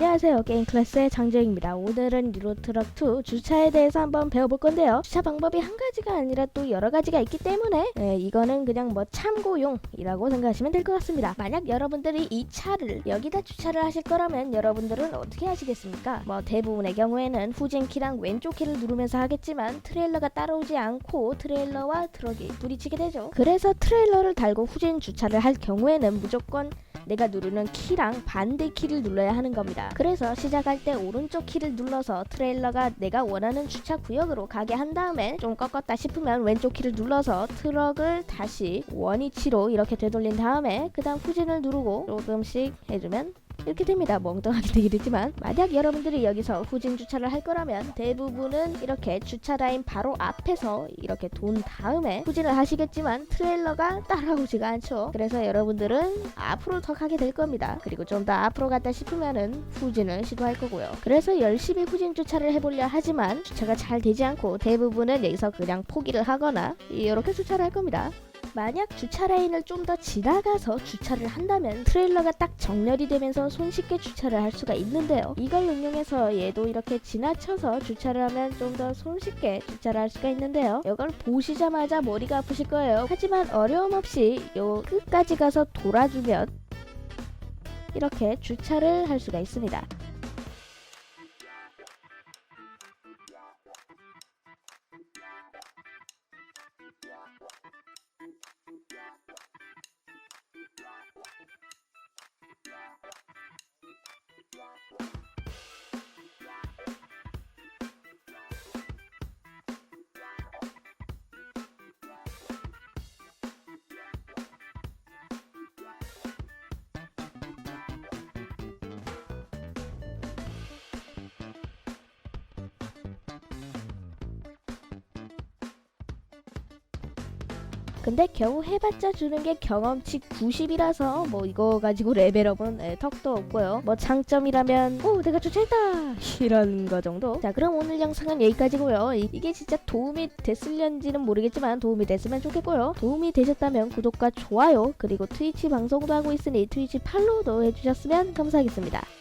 안녕하세요. 게임 클래스의 장재영입니다. 오늘은 유로트럭2 주차에 대해서 한번 배워볼 건데요. 주차 방법이 한 가지가 아니라 또 여러 가지가 있기 때문에 예, 이거는 그냥 뭐 참고용이라고 생각하시면 될 것 같습니다. 만약 여러분들이 이 차를 여기다 주차를 하실 거라면 여러분들은 어떻게 하시겠습니까? 뭐 대부분의 경우에는 후진 키랑 왼쪽 키를 누르면서 하겠지만 트레일러가 따라오지 않고 트레일러와 트럭이 부딪히게 되죠. 그래서 트레일러를 달고 후진 주차를 할 경우에는 무조건 내가 누르는 키랑 반대 키를 눌러야 하는 겁니다. 그래서 시작할 때 오른쪽 키를 눌러서 트레일러가 내가 원하는 주차 구역으로 가게 한 다음에 좀 꺾었다 싶으면 왼쪽 키를 눌러서 트럭을 다시 원위치로 이렇게 되돌린 다음에 그 다음 후진을 누르고 조금씩 해주면 이렇게 됩니다. 멍청하게 되긴 했지만 만약 여러분들이 여기서 후진 주차를 할 거라면 대부분은 이렇게 주차 라인 바로 앞에서 이렇게 돈 다음에 후진을 하시겠지만 트레일러가 따라오지가 않죠. 그래서 여러분들은 앞으로 더 가게 될 겁니다. 그리고 좀 더 앞으로 갔다 싶으면은 후진을 시도할 거고요. 그래서 열심히 후진 주차를 해보려 하지만 주차가 잘 되지 않고 대부분은 여기서 그냥 포기를 하거나 이렇게 주차를 할 겁니다. 만약 주차 라인을 좀 더 지나가서 주차를 한다면 트레일러가 딱 정렬이 되면서 손쉽게 주차를 할 수가 있는데요. 이걸 응용해서 얘도 이렇게 지나쳐서 주차를 하면 좀 더 손쉽게 주차를 할 수가 있는데요. 이걸 보시자마자 머리가 아프실 거예요. 하지만 어려움 없이 요 끝까지 가서 돌아주면 이렇게 주차를 할 수가 있습니다. 근데 겨우 해봤자 주는 게 경험치 90이라서 뭐 이거 가지고 레벨업은 예, 턱도 없고요. 뭐 장점이라면 오 내가 주차했다 이런 거 정도. 자 그럼 오늘 영상은 여기까지고요. 이, 이게 진짜 도움이 됐을런지는 모르겠지만 도움이 됐으면 좋겠고요. 도움이 되셨다면 구독과 좋아요 그리고 트위치 방송도 하고 있으니 트위치 팔로우도 해주셨으면 감사하겠습니다.